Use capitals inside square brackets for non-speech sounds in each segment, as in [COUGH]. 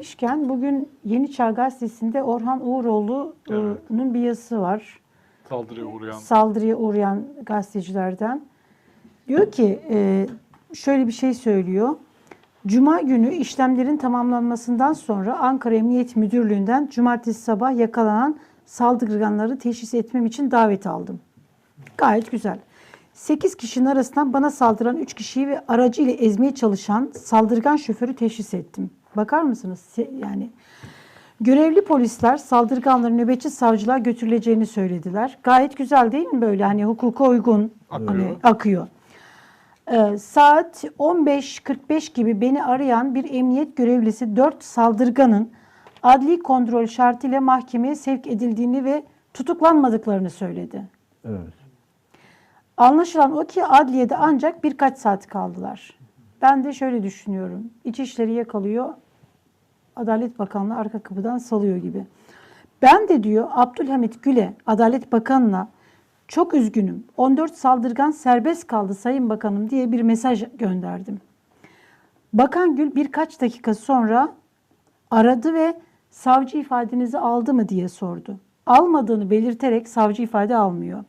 demişken bugün Yeni Çağ Gazetesi'nde Orhan Uğuroğlu'nun bir yazısı var. Saldırıya uğrayan. Saldırıya uğrayan gazetecilerden. Diyor ki e, şöyle bir şey söylüyor. Cuma günü işlemlerin tamamlanmasından sonra Ankara Emniyet Müdürlüğü'nden cumartesi sabah yakalanan saldırganları teşhis etmem için davet aldım. Gayet güzel. 8 kişinin arasından bana saldıran 3 kişiyi ve aracı ile ezmeye çalışan saldırgan şoförü teşhis ettim. Bakar mısınız? Yani görevli polisler saldırganların nöbetçi savcılığa götürüleceğini söylediler. Gayet güzel değil mi böyle hani hukuka uygun Akıyor. hani akıyor. Ee, saat 15.45 gibi beni arayan bir emniyet görevlisi 4 saldırganın adli kontrol şartıyla mahkemeye sevk edildiğini ve tutuklanmadıklarını söyledi. Evet. Anlaşılan o ki adliyede ancak birkaç saat kaldılar. Ben de şöyle düşünüyorum. İçişleri yakalıyor, Adalet Bakanlığı arka kapıdan salıyor gibi. Ben de diyor Abdülhamit Gül'e, Adalet Bakanı'na çok üzgünüm. 14 saldırgan serbest kaldı Sayın Bakanım diye bir mesaj gönderdim. Bakan Gül birkaç dakika sonra aradı ve savcı ifadenizi aldı mı diye sordu. Almadığını belirterek savcı ifade almıyor.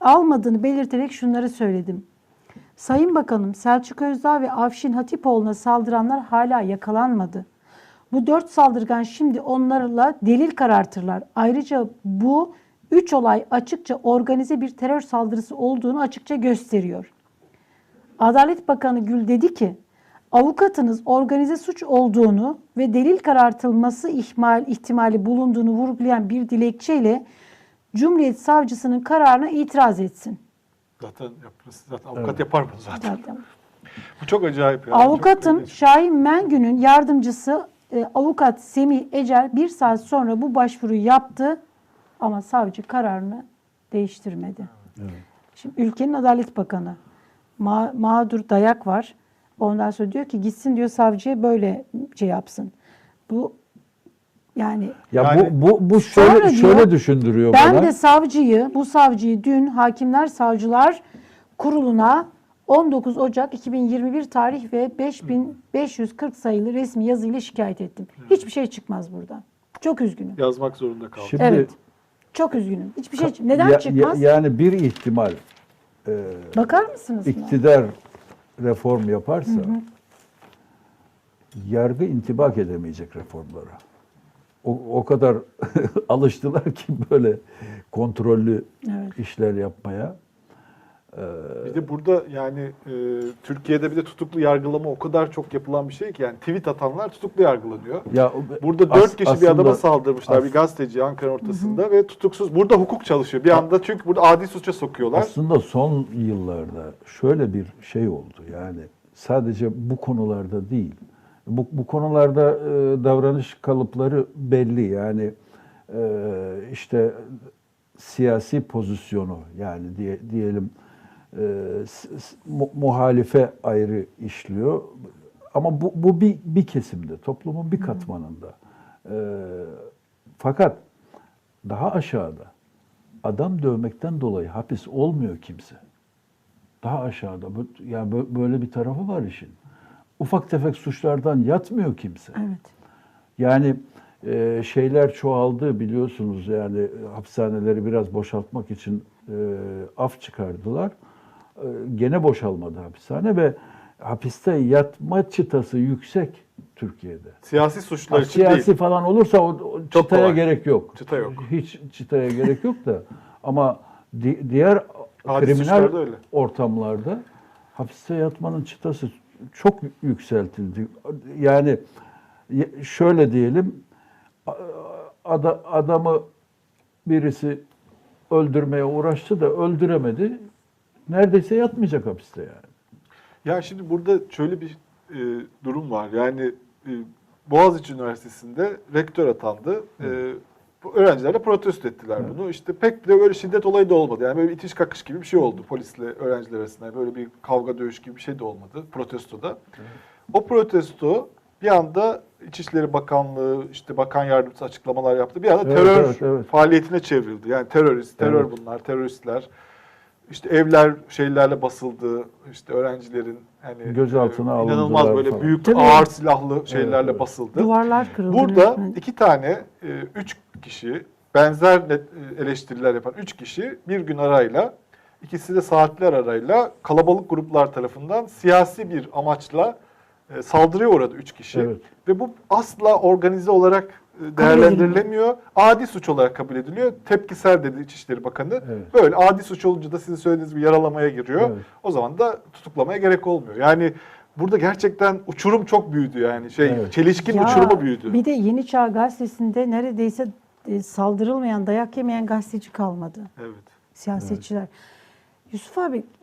Almadığını belirterek şunları söyledim. Sayın Bakanım Selçuk Özdağ ve Afşin Hatipoğlu'na saldıranlar hala yakalanmadı. Bu dört saldırgan şimdi onlarla delil karartırlar. Ayrıca bu üç olay açıkça organize bir terör saldırısı olduğunu açıkça gösteriyor. Adalet Bakanı Gül dedi ki, avukatınız organize suç olduğunu ve delil karartılması ihmal, ihtimali bulunduğunu vurgulayan bir dilekçeyle Cumhuriyet Savcısının kararına itiraz etsin. Zaten yapması, zaten avukat yapar bunu zaten. Zaten. Bu çok acayip ya. Avukatım. Şahin Mengü'nün yardımcısı avukat Semih Ecel bir saat sonra bu başvuruyu yaptı ama savcı kararını değiştirmedi. Şimdi ülkenin Adalet Bakanı ma- mağdur dayak var. Ondan sonra diyor ki gitsin diyor savcıya böyle şey yapsın. Bu yani Ya Yani- bu bu bu şöyle diyor, şöyle düşündürüyor ben bana. de savcıyı, bu savcıyı dün Hakimler Savcılar Kurulu'na 19 Ocak 2021 tarih ve 5540 sayılı resmi yazıyla şikayet ettim. Hiçbir şey çıkmaz buradan. Çok üzgünüm. Yazmak zorunda kaldı. Şimdi Evet. Çok üzgünüm. Hiçbir şey neden ya- ya- çıkmaz? yani bir ihtimal e, Bakar mısınız buna? iktidar reform yaparsa yargı intibak edemeyecek reformlara. O, o kadar [LAUGHS] alıştılar ki böyle kontrollü Evet. işler yapmaya. Bir de burada yani e, Türkiye'de bir de tutuklu yargılama o kadar çok yapılan bir şey ki yani tweet atanlar tutuklu yargılanıyor. Ya Burada as- dört kişi bir adama aslında- saldırmışlar as- bir gazeteci Ankara ortasında ve tutuksuz. Burada hukuk çalışıyor bir anda çünkü burada adi suça sokuyorlar. Aslında son yıllarda şöyle bir şey oldu yani sadece bu konularda değil. Bu, bu konularda e, davranış kalıpları belli yani e, işte siyasi pozisyonu yani diye, diyelim muhalife ayrı işliyor ama bu, bu bir, bir kesimde toplumun bir katmanında. E, fakat daha aşağıda adam dövmekten dolayı hapis olmuyor kimse. Daha aşağıda. Bu- Yani bö- böyle bir tarafı var işin. Ufak tefek suçlardan yatmıyor kimse. Evet. Yani e, şeyler çoğaldı biliyorsunuz yani e, hapishaneleri biraz boşaltmak için e, af çıkardılar. E, gene boşalmadı hapishane ve hapiste yatma çıtası yüksek Türkiye'de. Siyasi suçlar Ha, için siyasi değil. falan olursa o, o Çok çıtaya kolay. gerek yok. Çıta yok. Hiç çıtaya gerek yok da ama di- diğer Adi kriminal öyle. ortamlarda hapiste yatmanın çıtası çok yükseltildi. Yani şöyle diyelim a- ada- adamı birisi öldürmeye uğraştı da öldüremedi. Neredeyse yatmayacak hapiste yani. Ya şimdi burada şöyle bir e, durum var. Yani e, Boğaziçi Üniversitesi'nde rektör atandı. E, bu öğrenciler de protesto ettiler bunu. İşte pek de böyle şiddet olayı da olmadı. Yani böyle bir itiş kakış gibi bir şey oldu polisle öğrenciler arasında. Böyle bir kavga dövüş gibi bir şey de olmadı protestoda. O protesto bir anda İçişleri Bakanlığı, işte bakan yardımcısı açıklamalar yaptı. Bir anda Evet, terör evet, evet. faaliyetine çevrildi. Yani terörist, terör Evet. bunlar, teröristler. İşte evler şeylerle basıldı, işte öğrencilerin hani Gözaltına e, inanılmaz alındılar böyle falan. büyük Tabii. ağır silahlı şeylerle evet. basıldı. Duvarlar kırıldı. Burada resmen. iki tane, e, üç kişi benzer net- e, eleştiriler yapan üç kişi bir gün arayla, ikisi de saatler arayla kalabalık gruplar tarafından siyasi bir amaçla saldırıya uğradı üç kişi. Evet. Ve bu asla organize olarak değerlendirilemiyor. Adi suç olarak kabul ediliyor. Tepkisel dedi İçişleri Bakanı. Evet. Böyle adi suç olunca da sizin söylediğiniz gibi yaralamaya giriyor. Evet. O zaman da tutuklamaya gerek olmuyor. Yani burada gerçekten uçurum çok büyüdü yani şey Evet. çelişkin Ya, uçurumu büyüdü. Bir de Yeni Çağ gazetesinde neredeyse e, saldırılmayan, dayak yemeyen gazeteci kalmadı. Evet. Siyasetçiler. Yusuf abi